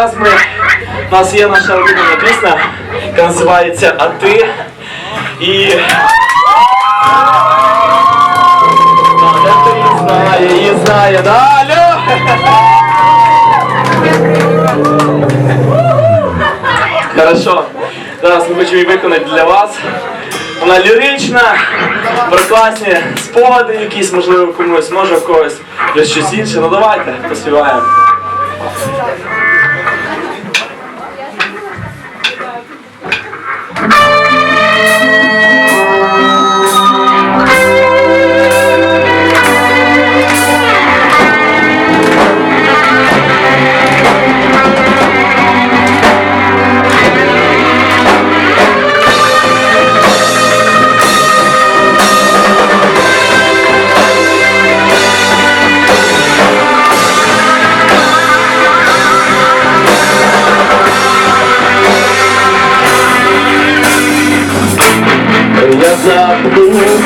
зараз ми. У нас є наша улюблена пісня, яка називається А ти. І. Її знає, її знає, да, алло! Хорошо. Зараз ми хочемо її виконати для вас. Вона лірична, про класні спогади якісь, можливо, комусь, може когось є щось інше. Ну давайте, поспіваємо.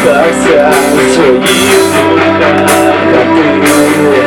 Стався в своїх руках, а ти